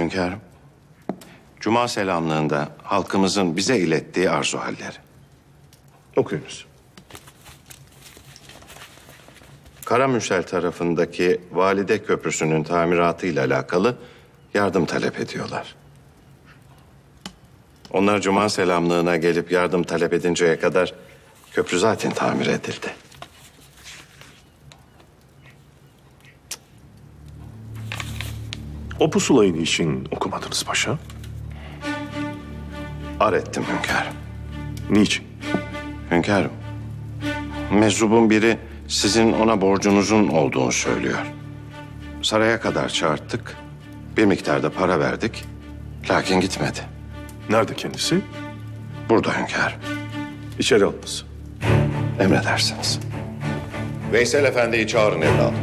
Hünkârım. Cuma selamlığında halkımızın bize ilettiği arzu halleri. Okuyunuz. Karamürsel tarafındaki Valide Köprüsü'nün tamiratıyla alakalı yardım talep ediyorlar. Onlar Cuma selamlığına gelip yardım talep edinceye kadar köprü zaten tamir edildi. O pusulayı niçin okumadınız paşa? Ar ettim hünkârım. Niçin? Hünkârım, meczubun biri sizin ona borcunuzun olduğunu söylüyor. Saraya kadar çağırttık, bir miktarda para verdik, lakin gitmedi. Nerede kendisi? Burada hünkârım, İçeri alınız. emredersiniz. Veysel Efendi'yi çağırın evladım.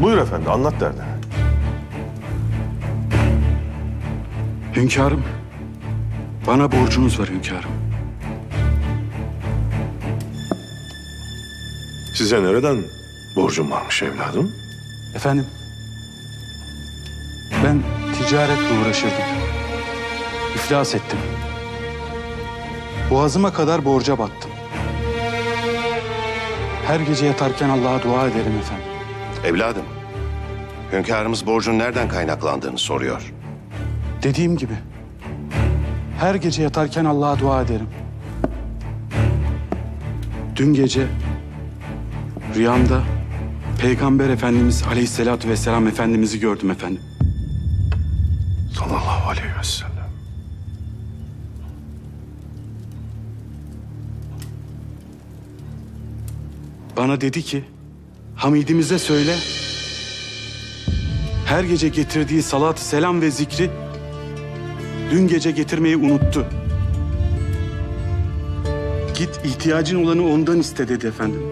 Buyur efendi anlat derdini. Hünkârım, bana borcunuz var hünkârım. Size nereden borcum varmış evladım? Efendim, ben ticaretle uğraşırdım. İflas ettim. Boğazıma kadar borca battım. Her gece yatarken Allah'a dua ederim efendim. Evladım, hünkârımız borcun nereden kaynaklandığını soruyor. Dediğim gibi, her gece yatarken Allah'a dua ederim. Dün gece rüyamda Peygamber Efendimiz Aleyhisselatü Vesselam Efendimiz'i gördüm efendim. Sallallahu aleyhi ve sellem. Bana dedi ki, Hamidimize söyle, her gece getirdiği salat, selam ve zikri dün gece getirmeyi unuttu. Git ihtiyacın olanı ondan iste dedi efendim.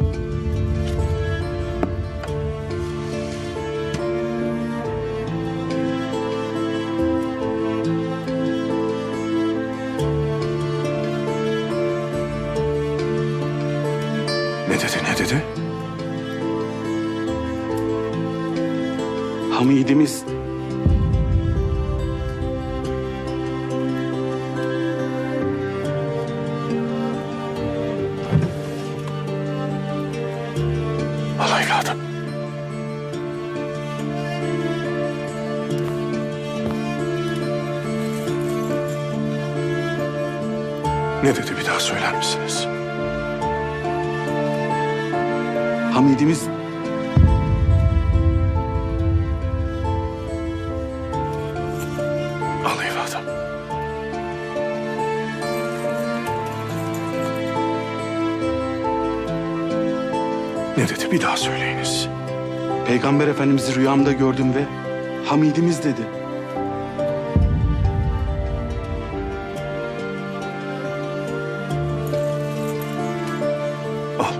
Ne dedi ne dedi? Hamidimiz Al evladım. Ne dedi bir daha söyler misiniz? Hamidimiz Ne dedi bir daha söyleyiniz. Peygamber Efendimiz'i rüyamda gördüm ve Hamidimiz dedi. Al.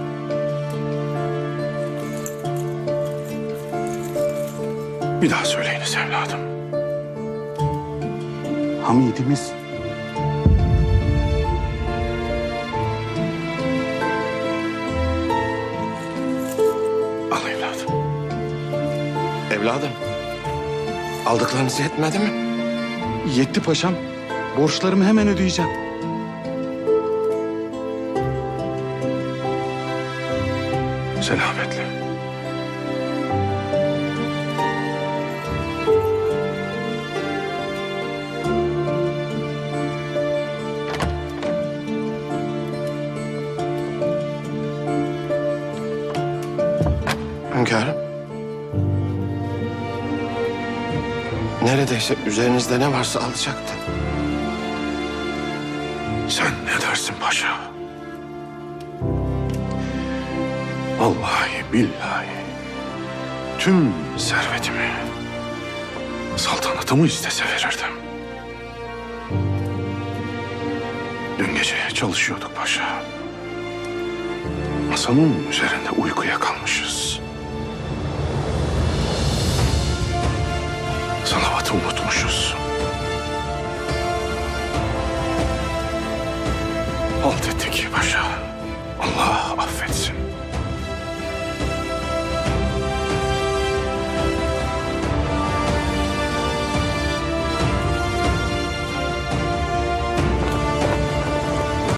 Bir daha söyleyiniz evladım. Hamidimiz Evladım, aldıklarınız yetmedi mi? yetti paşam. Borçlarımı hemen ödeyeceğim. Selametle. Hünkârım. Neredeyse üzerinizde ne varsa alacaktı. Sen ne dersin paşa? Vallahi billahi tüm servetimi, saltanatımı istese verirdim. Dün gece çalışıyorduk paşa. Masanın üzerinde uykuya kalmışız. Salavatı unutmuşuz.